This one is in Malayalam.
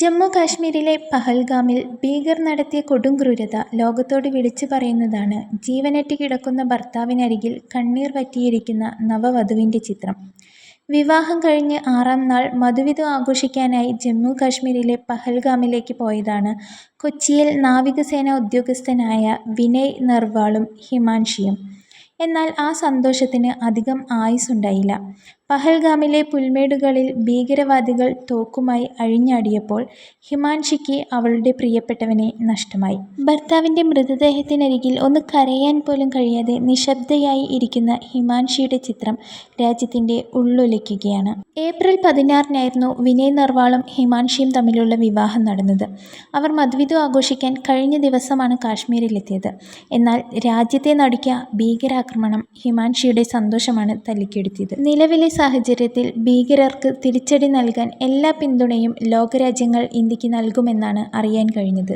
ജമ്മു കാശ്മീരിലെ പഹൽഗാമിൽ ഭീകർ നടത്തിയ കൊടുംക്രൂരത ലോകത്തോട് വിളിച്ചു പറയുന്നതാണ് ജീവനറ്റ് കിടക്കുന്ന ഭർത്താവിനരികിൽ കണ്ണീർ വറ്റിയിരിക്കുന്ന നവവധുവിന്റെ ചിത്രം. വിവാഹം കഴിഞ്ഞ് ആറാം നാൾ മധുവിധു ആഘോഷിക്കാനായി ജമ്മു കാശ്മീരിലെ പഹൽഗാമിലേക്ക് പോയതാണ് കൊച്ചിയിൽ നാവികസേന ഉദ്യോഗസ്ഥനായ വിനയ് നർവാളും ഹിമാൻഷിയും. എന്നാൽ ആ സന്തോഷത്തിന് അധികം ആയുസ്സുണ്ടായില്ല. പഹൽഗാമിലെ പുൽമേടുകളിൽ ഭീകരവാദികൾ തോക്കുമായി അഴിഞ്ഞാടിയപ്പോൾ ഹിമാൻഷിക്ക് അവളുടെ പ്രിയപ്പെട്ടവനെ നഷ്ടമായി. ഭർത്താവിന്റെ മൃതദേഹത്തിനരികിൽ ഒന്ന് കരയാൻ പോലും കഴിയാതെ നിശബ്ദയായി ഇരിക്കുന്ന ഹിമാൻഷിയുടെ ചിത്രം രാജ്യത്തിന്റെ ഉള്ളുലയ്ക്കുകയാണ്. ഏപ്രിൽ പതിനാറിനായിരുന്നു വിനയ് നർവാളും ഹിമാൻഷിയും തമ്മിലുള്ള വിവാഹം നടന്നത്. അവർ മധുവിധു ആഘോഷിക്കാൻ കഴിഞ്ഞ ദിവസമാണ് കാശ്മീരിലെത്തിയത്. എന്നാൽ രാജ്യത്തെ നടുക്കിയ ഭീകരാക്രമണം ഹിമാൻഷിയുടെ സന്തോഷമാണ് തല്ലിക്കെടുത്തിയത്. നിലവിലെ സാഹചര്യത്തിൽ ഭീകരർക്ക് തിരിച്ചടി നൽകാൻ എല്ലാ പിന്തുണയും ലോകരാജ്യങ്ങൾ ഇന്ത്യയ്ക്ക് നൽകുമെന്നാണ് അറിയാൻ കഴിഞ്ഞത്.